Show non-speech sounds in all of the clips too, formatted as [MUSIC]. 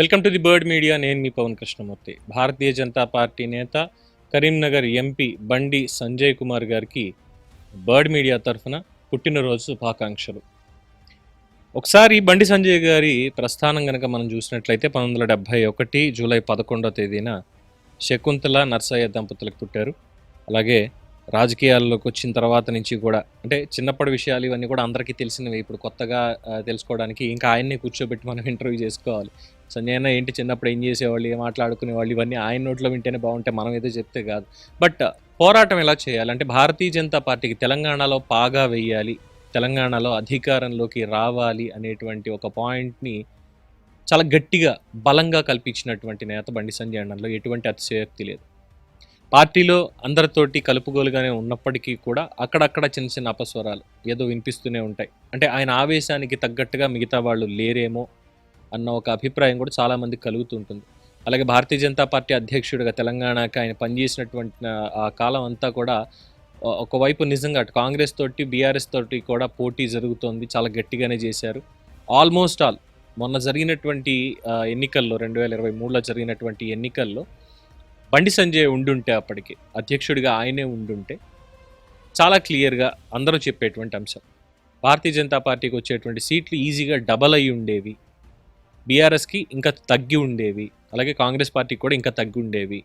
Welcome to the bird media. నేను మీ Pawan Krishnamurthy. Bharatiya Janata party నేత కరీంనగర్ ఎంపీ బండి సంజయ్ కుమార్ గారికి బర్డ్ మీడియా తరఫున పుట్టినరోజు శుభాకాంక్షలు. ఒకసారి బండి సంజయ్ గారి ప్రస్థానం కనుక మనం చూసినట్లయితే పంతొమ్మిది వందల డెబ్భై ఒకటి జూలై పదకొండో తేదీన శకుంతల నర్సయ్య దంపతులకు పుట్టారు. అలాగే రాజకీయాల్లోకి వచ్చిన తర్వాత నుంచి కూడా అంటే చిన్నప్పటి విషయాలు ఇవన్నీ కూడా అందరికీ తెలిసినవి. ఇప్పుడు కొత్తగా తెలుసుకోవడానికి ఇంకా ఆయన్ని కూర్చోబెట్టి మనం [LAUGHS] ఇంటర్వ్యూ చేసుకోవాలి. సంజయ్ ఏంటి చిన్నప్పుడు ఏం చేసేవాళ్ళు ఏం మాట్లాడుకునేవాళ్ళు ఇవన్నీ ఆయన నోట్లో వింటేనే బాగుంటే మనం ఏదో చెప్తే కాదు. బట్ uh, పోరాటం ఎలా చేయాలి? అంటే భారతీయ జనతా పార్టీకి తెలంగాణలో పాగా వేయాలి తెలంగాణలో అధికారంలోకి రావాలి అనేటువంటి ఒక పాయింట్ని చాలా గట్టిగా బలంగా కల్పించినటువంటి నేత బండి సంజయ్ అన్నలో ఎటువంటి అతిశయోక్తి లేదు. పార్టీలో అందరితోటి కలుపుగోలుగానే ఉన్నప్పటికీ కూడా అక్కడక్కడ చిన్న చిన్న అపస్వరాలు ఏదో వినిపిస్తూనే ఉంటాయి. అంటే ఆయన ఆవేశానికి తగ్గట్టుగా మిగతా వాళ్ళు లేరేమో అన్న ఒక అభిప్రాయం కూడా చాలామంది కలుగుతుంటుంది. అలాగే భారతీయ జనతా పార్టీ అధ్యక్షుడిగా తెలంగాణకి ఆయన పనిచేసినటువంటి ఆ- కాలం అంతా కూడా ఒకవైపు నిజంగా అటు కాంగ్రెస్ తోటి బీఆర్ఎస్ తోటి కూడా పోటీ జరుగుతోంది చాలా గట్టిగానే చేశారు. ఆల్మోస్ట్ ఆల్ మొన్న జరిగినటువంటి ఎన్నికల్లో రెండు వేల ఇరవై మూడులో జరిగినటువంటి ఎన్నికల్లో బండి సంజయ్ ఉండుంటే అప్పటికి అధ్యక్షుడిగా ఆయనే ఉండుంటే చాలా క్లియర్గా అందరూ చెప్పేటువంటి అంశం. భారతీయ జనతా పార్టీకి వచ్చేటువంటి సీట్లు ఈజీగా డబల్ అయి ఉండేవి. బీఆర్ఎస్కి ఇంకా తగ్గి ఉండేవి. అలాగే కాంగ్రెస్ పార్టీకి కూడా ఇంకా తగ్గి ఉండేవి.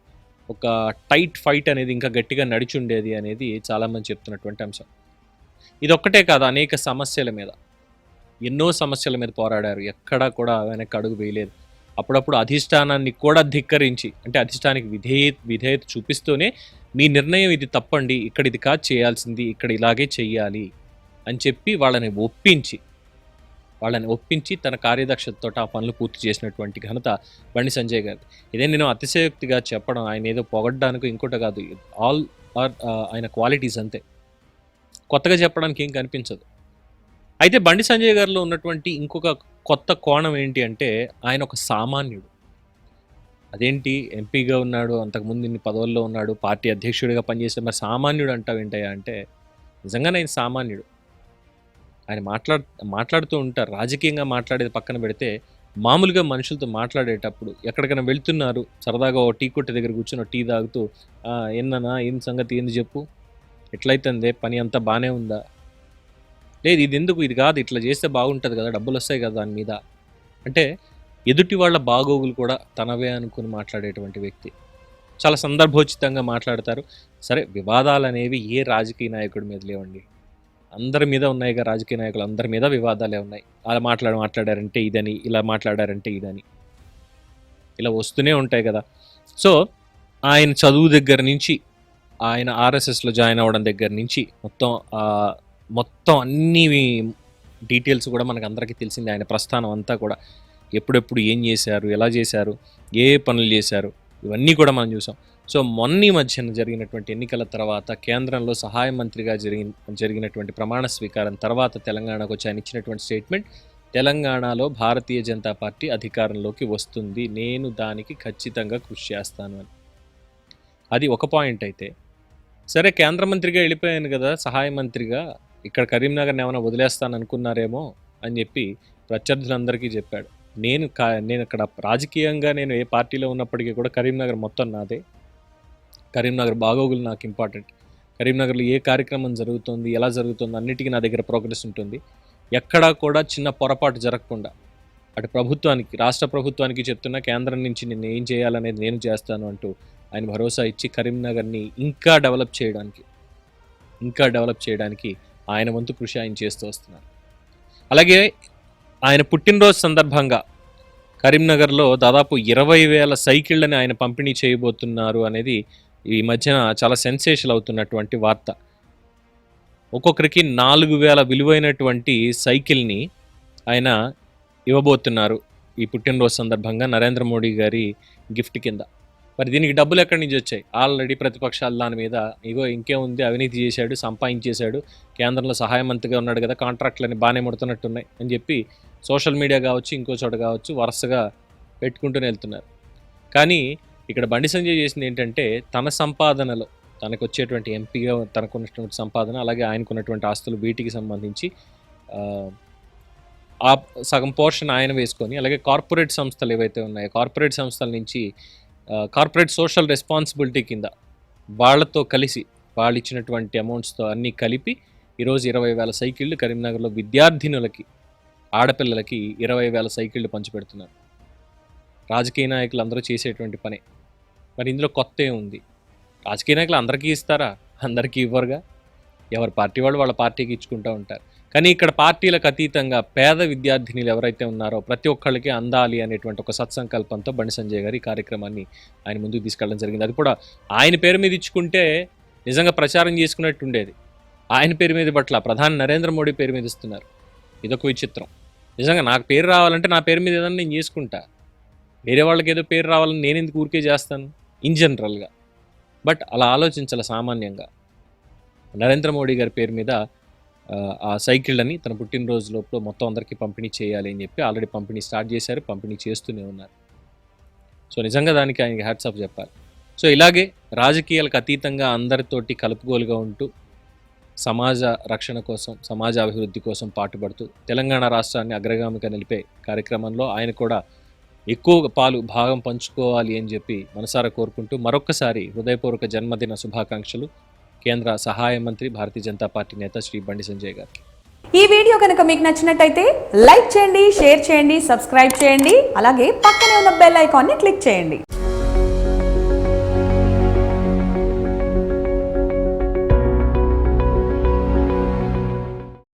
ఒక టైట్ ఫైట్ అనేది ఇంకా గట్టిగా నడిచి ఉండేది అనేది చాలామంది చెప్తున్నటువంటి అంశం. ఇదొక్కటే కాదు అనేక సమస్యల మీద. ఎన్నో సమస్యల మీద పోరాడారు. ఎక్కడా కూడా వెనక్కి అడుగు వేయలేదు. అప్పుడప్పుడు అధిష్టానాన్ని కూడా ధిక్కరించి అంటే అధిష్టానికి విధేయ విధేయత చూపిస్తూనే మీ నిర్ణయం ఇది తప్పండి. ఇక్కడ ఇది కాదు చేయాల్సింది. ఇక్కడ ఇలాగే చెయ్యాలి. అని చెప్పి వాళ్ళని ఒప్పించి వాళ్ళని ఒప్పించి తన కార్యదక్షతతో ఆ పనులు పూర్తి చేసినటువంటి ఘనత బండి సంజయ్ గారు ఇదే నేను అతిశయోక్తిగా చెప్పడం ఆయన ఏదో పొగడ్డానికి ఇంకోటి కాదు. ఆల్ ఆర్ ఆయన క్వాలిటీస్ అంతే. కొత్తగా చెప్పడానికి ఏం కనిపించదు. అయితే బండి సంజయ్ గారిలో ఉన్నటువంటి ఇంకొక కొత్త కోణం ఏంటి అంటే ఆయన ఒక సామాన్యుడు. అదేంటి? ఎంపీగా ఉన్నాడు అంతకుముందు ఇన్ని పదవుల్లో ఉన్నాడు పార్టీ అధ్యక్షుడిగా పనిచేసే మరి సామాన్యుడు అంటావు ఏంటయ్యా అంటే నిజంగానే ఆయన సామాన్యుడు. ఆయన మాట్లాడు మాట్లాడుతూ ఉంటారు. రాజకీయంగా మాట్లాడేది పక్కన పెడితే మామూలుగా మనుషులతో మాట్లాడేటప్పుడు ఎక్కడికైనా వెళ్తున్నారు సరదాగా ఓ టీ కొట్టు దగ్గర కూర్చొని టీ తాగుతూ ఏందన్నా ఏం సంగతి ఏంది చెప్పు? ఎట్లయితుంది? పని అంతా బాగానే ఉందా? లేదు ఇది ఎందుకు? ఇది కాదు ఇట్లా చేస్తే బాగుంటుంది కదా డబ్బులు వస్తాయి కదా దాని మీద. అంటే ఎదుటి వాళ్ళ బాగోగులు కూడా తనవే అనుకుని మాట్లాడేటువంటి వ్యక్తి. చాలా సందర్భోచితంగా మాట్లాడతారు. సరే వివాదాలు అనేవి ఏ రాజకీయ నాయకుడి మీద లేవండి. అందరి మీద ఉన్నాయిగా రాజకీయ నాయకులు అందరి మీద వివాదాలే ఉన్నాయి. అలా మాట్లాడ మాట్లాడారంటే ఇదని ఇలా మాట్లాడారంటే ఇదని. ఇలా వస్తూనే ఉంటాయి కదా. సో ఆయన చదువు దగ్గర నుంచి ఆయన ఆర్ఎస్ఎస్లో జాయిన్ అవ్వడం దగ్గర నుంచి మొత్తం మొత్తం అన్ని డీటెయిల్స్ కూడా మనకు అందరికీ తెలిసింది. ఆయన ప్రస్థానం అంతా కూడా ఎప్పుడెప్పుడు ఏం చేశారు ఎలా చేశారు ఏ పనులు చేశారు ఇవన్నీ కూడా మనం చూసాం. సో మొన్న ఈ మధ్యన జరిగినటువంటి ఎన్నికల తర్వాత కేంద్రంలో సహాయ మంత్రిగా జరిగిన జరిగినటువంటి ప్రమాణ స్వీకారం తర్వాత తెలంగాణకు వచ్చి ఆయన ఇచ్చినటువంటి స్టేట్మెంట్ తెలంగాణలో భారతీయ జనతా పార్టీ అధికారంలోకి వస్తుంది. నేను దానికి ఖచ్చితంగా కృషి చేస్తాను అని. అది ఒక పాయింట్ అయితే. సరే కేంద్ర మంత్రిగా వెళ్ళిపోయాను కదా సహాయ మంత్రిగా. ఇక్కడ కరీంనగర్ని ఏమైనా వదిలేస్తాను అనుకున్నారేమో అని చెప్పి ప్రత్యర్థులందరికీ చెప్పాడు. నేను కా నేను అక్కడ రాజకీయంగా నేను ఏ పార్టీలో ఉన్నప్పటికీ కూడా కరీంనగర్ మొత్తం నాదే. కరీంనగర్ బాగోగులు నాకు ఇంపార్టెంట్ కరీంనగర్లో ఏ కార్యక్రమం జరుగుతుంది ఎలా జరుగుతుంది అన్నిటికీ నా దగ్గర ప్రోగ్రెస్ ఉంటుంది. ఎక్కడా కూడా చిన్న పొరపాటు జరగకుండా. అటు ప్రభుత్వానికి రాష్ట్ర ప్రభుత్వానికి చెప్తున్నా కేంద్రం నుంచి నేను ఏం చేయాలనేది నేను చేస్తాను అంటూ ఆయన భరోసా ఇచ్చి కరీంనగర్ని ఇంకా డెవలప్ చేయడానికి ఇంకా డెవలప్ చేయడానికి ఆయన వంతు కృషి ఆయన చేస్తూ వస్తున్నారు. అలాగే ఆయన పుట్టినరోజు సందర్భంగా కరీంనగర్లో దాదాపు ఇరవై వేల సైకిళ్ళని ఆయన పంపిణీ చేయబోతున్నారు అనేది ఈ మధ్యన చాలా సెన్సేషన్ అవుతున్నటువంటి వార్త. ఒక్కొక్కరికి నాలుగు వేల విలువైనటువంటి సైకిల్ని ఆయన ఇవ్వబోతున్నారు ఈ పుట్టినరోజు సందర్భంగా నరేంద్ర మోడీ గారి గిఫ్ట్ కింద. మరి దీనికి డబ్బులు ఎక్కడి నుంచి వచ్చాయి? ఆల్రెడీ ప్రతిపక్షాలు దాని మీద ఇగో ఇంకేముంది అవినీతి చేశాడు సంపాదించేశాడు కేంద్రంలో సహాయ మంత్రిగా ఉన్నాడు కదా కాంట్రాక్ట్లని బాగానే ముడుతున్నట్టున్నాయి అని చెప్పి సోషల్ మీడియా కావచ్చు ఇంకో చోట కావచ్చు వరుసగా పెట్టుకుంటూనే వెళ్తున్నారు. కానీ ఇక్కడ బండి సంజయ్ చేసింది ఏంటంటే తన సంపాదనలో తనకు వచ్చేటువంటి ఎంపీగా తనకున్నటువంటి సంపాదన అలాగే ఆయనకున్నటువంటి ఆస్తులు వీటికి సంబంధించి ఆ, ఆ సగం పోర్షన్ ఆయన వేసుకొని అలాగే కార్పొరేట్ సంస్థలు ఏవైతే ఉన్నాయో కార్పొరేట్ సంస్థల నుంచి కార్పొరేట్ సోషల్ రెస్పాన్సిబిలిటీ కింద వాళ్ళతో కలిసి వాళ్ళు ఇచ్చినటువంటి అమౌంట్స్తో అన్నీ కలిపి ఈరోజు ఇరవై వేల సైకిళ్ళు కరీంనగర్లో విద్యార్థినులకి ఆడపిల్లలకి ఇరవై వేల సైకిళ్ళు పంచిపెడుతున్నారు. రాజకీయ నాయకులు అందరూ చేసేటువంటి పనే. మరి ఇందులో కొత్త ఏముంది? రాజకీయ నాయకులు అందరికీ ఇస్తారా? అందరికీ ఇవ్వరుగా? ఎవరి పార్టీ వాళ్ళు వాళ్ళ పార్టీకి ఇచ్చుకుంటూ ఉంటారు. కానీ ఇక్కడ పార్టీలకు అతీతంగా పేద విద్యార్థినిలు ఎవరైతే ఉన్నారో ప్రతి ఒక్కళ్ళకి అందాలి అనేటువంటి ఒక సత్సంకల్పంతో బండి సంజయ్ గారి కార్యక్రమాన్ని ఆయన ముందుకు తీసుకెళ్ళడం జరిగింది. అది కూడా ఆయన పేరు మీద ఇచ్చుకుంటే నిజంగా ప్రచారం చేసుకున్నట్టు ఉండేది. ఆయన పేరు మీద పట్ల ప్రధాని నరేంద్ర మోడీ పేరు మీద ఇస్తున్నారు. ఇదొక విచిత్రం. నిజంగా నాకు పేరు రావాలంటే నా పేరు మీద ఏదన్నా నేను చేసుకుంటా. వేరే వాళ్ళకి ఏదో పేరు రావాలని నేను ఎందుకు ఊరికే చేస్తాను? ఇన్ జనరల్గా. బట్ అలా ఆలోచించాలి సామాన్యంగా. నరేంద్ర మోడీ గారి పేరు మీద ఆ, సైకిళ్ళని తన పుట్టినరోజు లోపల మొత్తం అందరికీ పంపిణీ చేయాలి అని చెప్పి ఆల్రెడీ పంపిణీ స్టార్ట్ చేశారు పంపిణీ చేస్తూనే ఉన్నారు. సో నిజంగా దానికి ఆయనకి హ్యాట్స్ ఆఫ్ చెప్పాలి. సో ఇలాగే రాజకీయాలకు అతీతంగా అందరితోటి కలుపుగోలుగా ఉంటూ సమాజ రక్షణ కోసం సమాజ అభివృద్ధి కోసం పాటుపడుతూ తెలంగాణ రాష్ట్రాన్ని అగ్రగామిగా నిలిపే కార్యక్రమంలో ఆయన కూడా ఎక్కువ పాలు భాగం పంచుకోవాలి అని చెప్పి మనసారా కోరుకుంటూ మరొక్కసారి హృదయపూర్వక జన్మదిన శుభాకాంక్షలు. కేంద్ర సహాయ మంత్రి భారతీయ జనతా పార్టీ నేత శ్రీ బండి సంజయ్ గారికి. ఈ వీడియో కనుక మీకు నచ్చినట్టయితే లైక్ చేయండి షేర్ చేయండి సబ్స్క్రైబ్ చేయండి అలాగే పక్కనే ఉన్న బెల్ ఐకాన్ని క్లిక్ చేయండి.